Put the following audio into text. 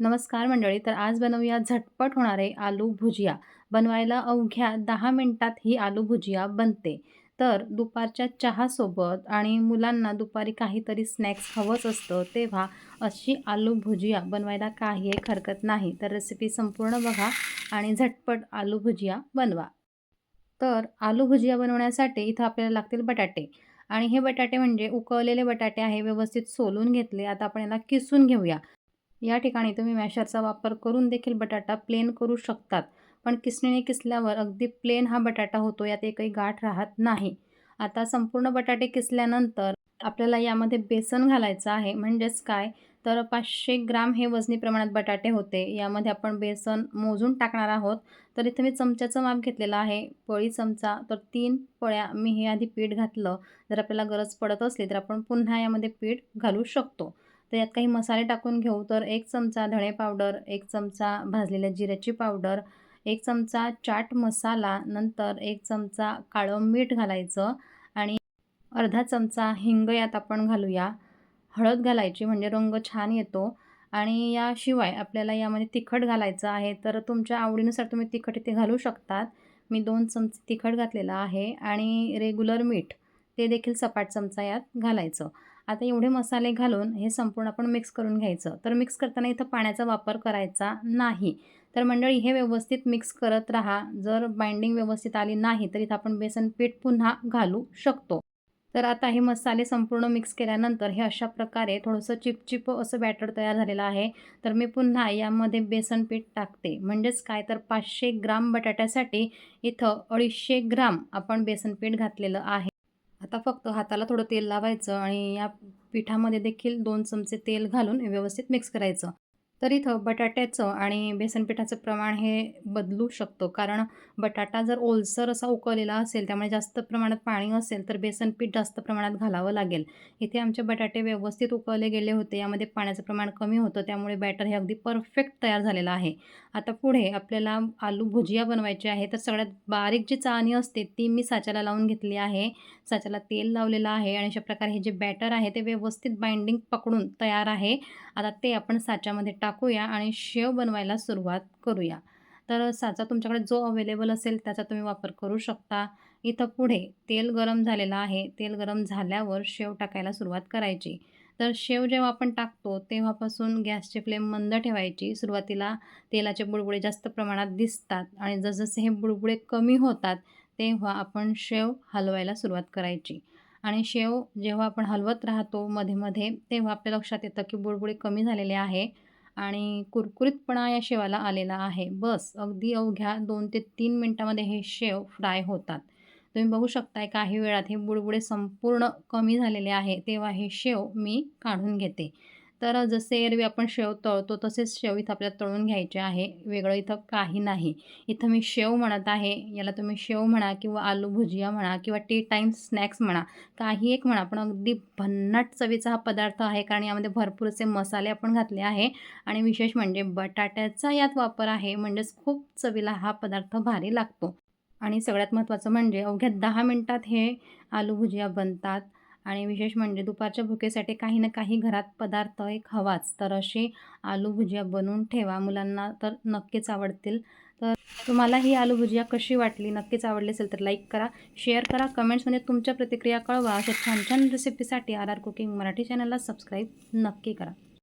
नमस्कार मंडळी तर आज बनवूया झटपट होणारे आलू भुजिया. बनवायला अवघ्या दहा मिनटात ही आलू भुजिया बनते. तर दुपारच्या चहासोबत आणि मुलांना दुपारी काहीतरी स्नॅक्स हवंच असतं तेव्हा अशी आलू भुजिया बनवायला काही एक हरकत नाही. तर रेसिपी संपूर्ण बघा आणि झटपट आलू भुजिया बनवा. तर आलू भुजिया बनवण्यासाठी इथं आपल्याला लागतील बटाटे. आणि हे बटाटे म्हणजे उकळलेले बटाटे आहे व्यवस्थित सोलून घेतले. आता आपण याला किसून घेऊया. या ठिकाणी तुम्ही मॅशरचा वापर करून देखील बटाटा प्लेन करू शकतात. पण किसणीने किसल्यावर अगदी प्लेन हा बटाटा होतो यात एकही गाठ राहत नाही. आता संपूर्ण बटाटे किसल्यानंतर आपल्याला यामध्ये बेसन घालायचं आहे. म्हणजेच काय? तर पाचशे ग्राम हे वजनी प्रमाणात बटाटे होते. यामध्ये आपण बेसन मोजून टाकणार आहोत. तर इथे मी चमच्याचं माप घेतलेलं आहे. पळी चमचा तर तीन पळ्या मी हे आधी पीठ घातलं. जर आपल्याला गरज पडत असली तर आपण पुन्हा यामध्ये पीठ घालू शकतो. तर यात काही मसाले टाकून घेऊ. तर एक चमचा धणे पावडर एक चमचा भाजलेल्या जिऱ्याची पावडर एक चमचा चाट मसाला नंतर एक चमचा काळं मीठ घालायचं आणि अर्धा चमचा हिंग यात आपण घालूया. हळद घालायची म्हणजे रंग छान येतो आणि याशिवाय आपल्याला यामध्ये तिखट घालायचं आहे. तर तुमच्या आवडीनुसार तुम्ही तिखट इथे घालू शकतात. मी दोन चमचे तिखट घातलेलं आहे आणि रेग्युलर मीठ ते देखील सपाट चमचा यात घालायचं. आता एवढे मसाले घालून हे संपूर्ण आपण मिक्स करून घ्यायचं. तर मिक्स करताना इथं पाण्याचा वापर करायचा नाही. तर मंडळी हे व्यवस्थित मिक्स करत राहा. जर बाइंडिंग व्यवस्थित आली नाही तर इथं आपण बेसन पीठ पुन्हा घालू शकतो. तर आता हे मसाले संपूर्ण मिक्स केल्यानंतर हे अशा प्रकारे थोडंसं चिपचिप असं बॅटर तयार झालेलं आहे. तर मी पुन्हा यामध्ये बेसन पीठ टाकते. म्हणजेच काय? तर पाचशे ग्राम बटाट्यासाठी इथं अडीचशे ग्राम आपण बेसन पीठ घातलेलं आहे. आता फक्त हाताला थोडं तेल लावायचं आणि या पिठामध्ये देखील दोन चमचे तेल घालून व्यवस्थित मिक्स करायचं. तर इथं बटाट्याचं आणि बेसन पिठाचं प्रमाण हे बदलू शकतो. कारण बटाटा जर ओलसर असा उकळलेला असेल त्यामुळे जास्त प्रमाणात पाणी असेल तर बेसनपीठ जास्त प्रमाणात घालावं लागेल. इथे आमचे बटाटे व्यवस्थित उकळले गेले होते. यामध्ये पाण्याचं प्रमाण कमी होतं. त्यामुळे बॅटर हे अगदी परफेक्ट तयार झालेलं आहे. आता पुढे आपल्याला आलू भुजिया बनवायची आहे. तर सगळ्यात बारीक जी चाळणी असते ती मी साच्याला लावून घेतली आहे. साच्याला तेल लावलेलं आहे आणि अशा प्रकारे हे जे बॅटर आहे ते व्यवस्थित बाइंडिंग पकडून तयार आहे. आता ते आपण साच्यामध्ये टाकूया आणि शेव बनवायला सुरुवात करूया. तर साचा तुमच्याकडे जो अवेलेबल असेल त्याचा तुम्ही वापर करू शकता. इथं पुढे तेल गरम झालेलं आहे. तेल गरम झाल्यावर शेव टाकायला सुरुवात करायची. तर शेव जेव्हा आपण टाकतो तेव्हापासून गॅसची फ्लेम मंद ठेवायची. सुरुवातीला तेलाचे बुडबुडे जास्त प्रमाणात दिसतात आणि जसजसे हे बुडबुडे कमी होतात तेव्हा आपण शेव हलवायला सुरुवात करायची. आणि शेव जेव्हा आपण हलवत राहतो मध्ये मध्ये तेव्हा आपल्या लक्षात येतं की बुडबुडे कमी झालेले आहे. आणि कुरकुरीतपणा या शेवाला आलेला आहे. बस अगदी अवघ्या दोन ते तीन मिनटामध्ये हे शेव फ्राय होतात. तुम्ही बघू शकताय काही वेळात हे बुडबुडे संपूर्ण कमी झालेले आहे. तेव्हा हे शेव मी काढून घेते. तर जसे एरवी आपण शेव तळतो तसेच शेव इथं आपल्याला तळून घ्यायचे आहे. वेगळं इथं काही नाही. इथं मी शेव म्हणत आहे. याला तुम्ही शेव म्हणा किंवा आलू भुजिया म्हणा किंवा टी टाईम स्नॅक्स म्हणा काही एक म्हणा. पण अगदी भन्नाट चवीचा हा पदार्थ आहे कारण यामध्ये भरपूर असे मसाले आपण घातले आहे. आणि विशेष म्हणजे बटाट्याचा यात वापर आहे. म्हणजेच खूप चवीला हा पदार्थ भारी लागतो. आणि सगळ्यात महत्त्वाचं म्हणजे अवघ्या दहा मिनटात हे आलू भुजिया बनतात. आणि विशेष म्हणजे दुपारच्या भुकेसाठी काही ना काही घरात पदार्थ एक हवाच. तर अशी आलू भुजिया बनवून ठेवा. मुलांना तर नक्कीच आवडतील. तर तुम्हाला ही आलू भुजिया कशी वाटली नक्कीच आवडली असेल तर लाईक करा शेअर करा कमेंट्समध्ये म्हणजे तुमच्या प्रतिक्रिया कळवा. अशा छान छान रेसिपीसाठी आर आर कुकिंग मराठी चॅनलला सबस्क्राईब नक्की करा.